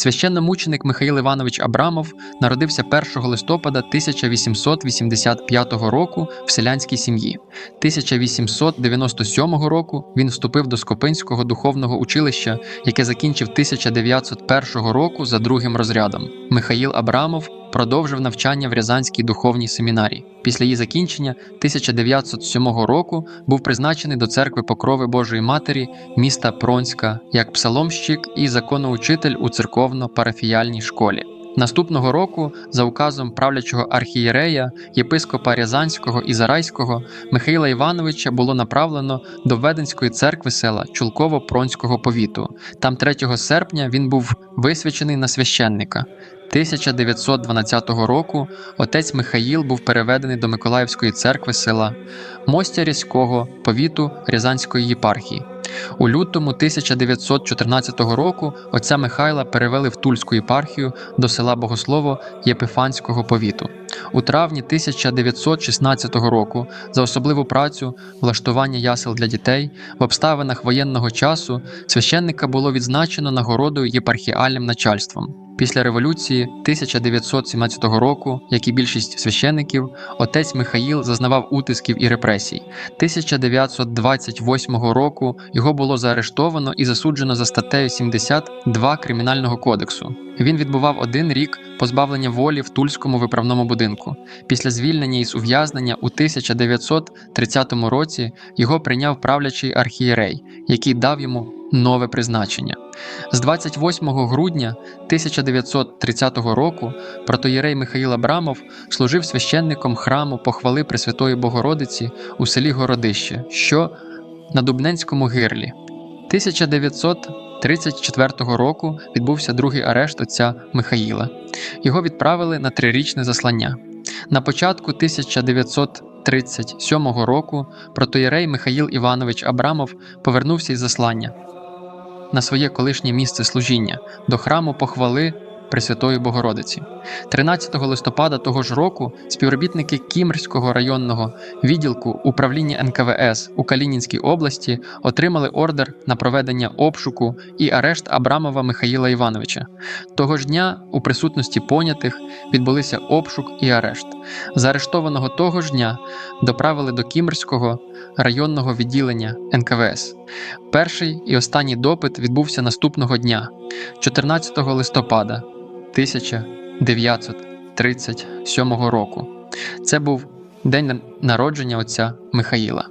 Священномученик Михаїл Іванович Абрамов народився 1 листопада 1885 року в селянській сім'ї. 1897 року він вступив до Скопинського духовного училища, яке закінчив 1901 року за другим розрядом. Михаїл Абрамов продовжив навчання в Рязанській духовній семінарії. Після її закінчення 1907 року був призначений до церкви Покрови Божої Матері міста Пронська як псаломщик і законоучитель у церковно-парафіяльній школі. Наступного року, за указом правлячого архієрея, єпископа Рязанського і Зарайського Михайла Івановича було направлено до Веденської церкви села Чулково-Пронського повіту. Там 3 серпня він був висвячений на священника. 1912 року отець Михаїл був переведений до Миколаївської церкви села Мостярського повіту Рязанської єпархії. У лютому 1914 року отця Михайла перевели в Тульську єпархію до села Богослово Єпифанського повіту. У травні 1916 року за особливу працю влаштування ясел для дітей в обставинах воєнного часу священника було відзначено нагородою єпархіальним начальством. Після революції 1917 року, як і більшість священиків, отець Михаїл зазнавав утисків і репресій. 1928 року його було заарештовано і засуджено за статтею 72 Кримінального кодексу. Він відбував один рік позбавлення волі в Тульському виправному будинку. Після звільнення із ув'язнення у 1930 році його прийняв правлячий архієрей, який дав йому нове призначення. З 28 грудня 1930 року протоєрей Михаїл Абрамов служив священником храму похвали Пресвятої Богородиці у селі Городище, що на Дубненському гирлі. 1934 року відбувся другий арешт отця Михаїла. Його відправили на трирічне заслання. На початку 1937 року протоєрей Михаїл Іванович Абрамов повернувся із заслання на своє колишнє місце служіння. До храму похвали Пресвятої Богородиці. 13 листопада того ж року співробітники Кімрського районного відділку управління НКВС у Калінінській області отримали ордер на проведення обшуку і арешт Абрамова Михаїла Івановича. Того ж дня у присутності понятих відбулися обшук і арешт. Заарештованого того ж дня доправили до Кімрського районного відділення НКВС. Перший і останній допит відбувся наступного дня, 14 листопада 1937 року. Це був день народження отця Михаїла.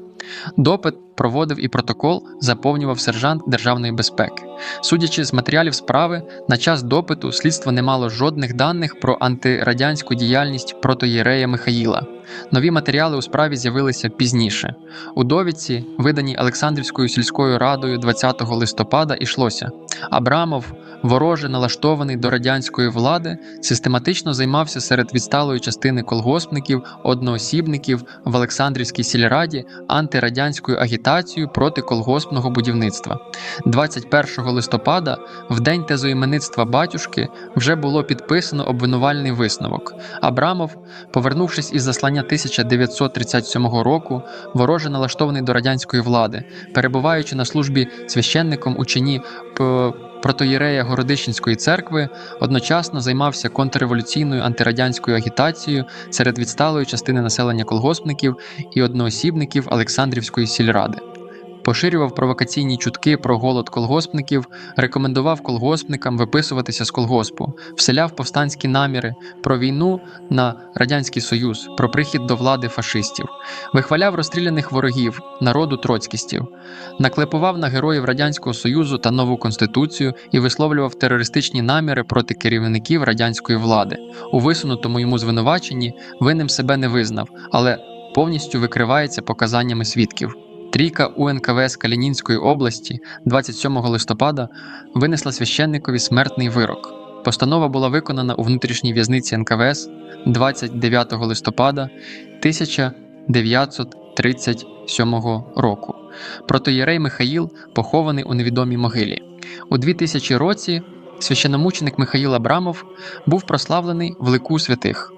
Допит проводив і протокол заповнював сержант Державної безпеки. Судячи з матеріалів справи, на час допиту слідство не мало жодних даних про антирадянську діяльність протоєрея Михаїла. Нові матеріали у справі з'явилися пізніше. У довідці, виданій Олександрівською сільською радою 20 листопада, йшлося: Абрамов, вороже налаштований до радянської влади, систематично займався серед відсталої частини колгоспників, одноосібників в Олександрівській сільраді антирадянською агітацією проти колгоспного будівництва. 21 листопада, в день тезоіменництва батюшки, вже було підписано обвинувальний висновок. Абрамов, повернувшись із заслання 1937 року, вороже налаштований до радянської влади, перебуваючи на службі священником у чині протоєрея Городищенської церкви, одночасно займався контрреволюційною антирадянською агітацією серед відсталої частини населення колгоспників і одноосібників Олександрівської сільради. Поширював провокаційні чутки про голод колгоспників, рекомендував колгоспникам виписуватися з колгоспу, вселяв повстанські наміри про війну на Радянський Союз, про прихід до влади фашистів, вихваляв розстріляних ворогів, народу троцькістів, наклепував на героїв Радянського Союзу та нову конституцію і висловлював терористичні наміри проти керівників радянської влади. У висунутому йому звинуваченні винним себе не визнав, але повністю викривається показаннями свідків. Трійка УНКВС Калінінської області 27 листопада винесла священникові смертний вирок. Постанова була виконана у внутрішній в'язниці НКВС 29 листопада 1937 року. Протоєрей Михаїл похований у невідомій могилі. У 2000 році священномученик Михаїл Абрамов був прославлений в лику святих.